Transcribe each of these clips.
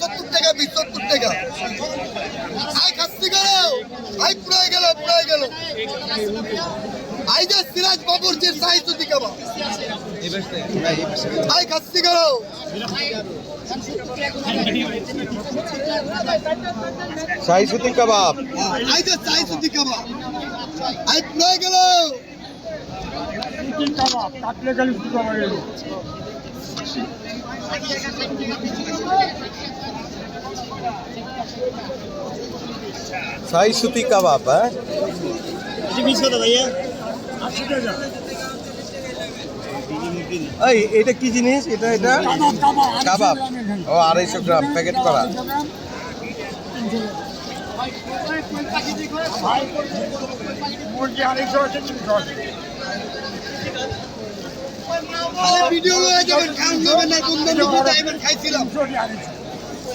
সত্তর টাকা বিশ সত্তর টাকা। আই খাচ্ছি গেল আই পুরাই গেল পুরাই গেল। আই যে সিরাজ বাবুর যে সাহিত্য দিকাবা আই খাচ্ছি গেল শাহি সুতি কাবাব। আই যে সাহিত্য দিকাবা আই পুরাই গেল শাহি সুতি কাবাব হ্যাঁ এই এটা কি জিনিস এটা এটা কাবাব ও আড়াইশো গ্রাম প্যাকেট করা ভিডিও লয়ে যাবেন খান যাবেন না কোন দিন টাইমের খাইছিলাম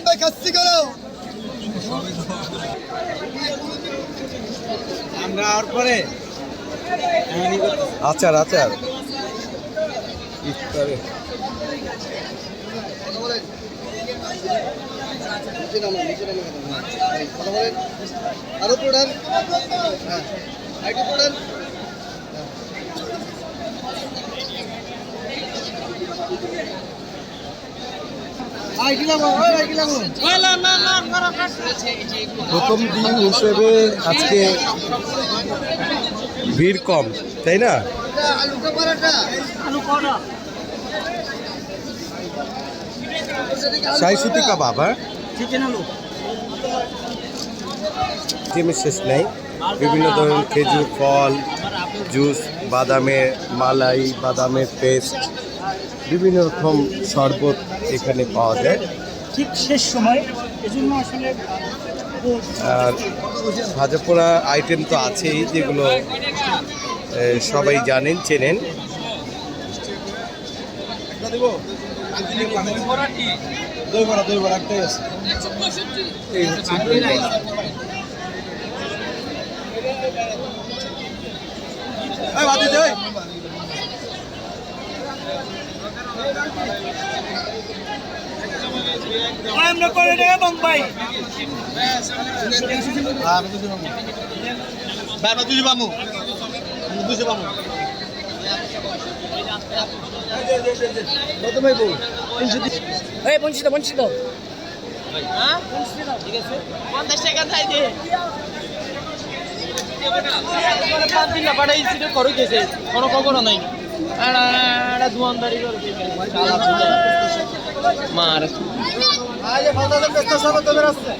ভাই খাচ্ছি করো আমরা আর পরে আচার আচার। ইফতারে। আরও পড়েন হ্যাঁ আইটি পড়েন প্রথম দিন হিসেবে আজকে ভিড় কম, তাই না? আলুকা পরাটা সুতি কাবাব হ্যাঁ? শেষ নেই। বিভিন্ন ধরনের খেজুর, ফল, জুস, বাদামের মালাই, বাদামের পেস্ট বিভিন্ন রকম শরবত এখানে পাওয়া যায়। ঠিক শেষ সময়। এজন্য আসলে আর ভাজা পোড়া আইটেম তো আছেই যেগুলো সবাই জানেন চেনেন। দই বড়া দই বড়া একটাই আছে। এই আমরা করে দেবো বোম্বাই বাবা তুই বামু বুঝে বামু এই বঞ্চিত বঞ্চিত। পঞ্চাশ টাকা চাই না, পাঠাইছি করো গেছে। কোনো খবর নাই। মার। আজ ফালতু পেস্তা সব তোদের আছে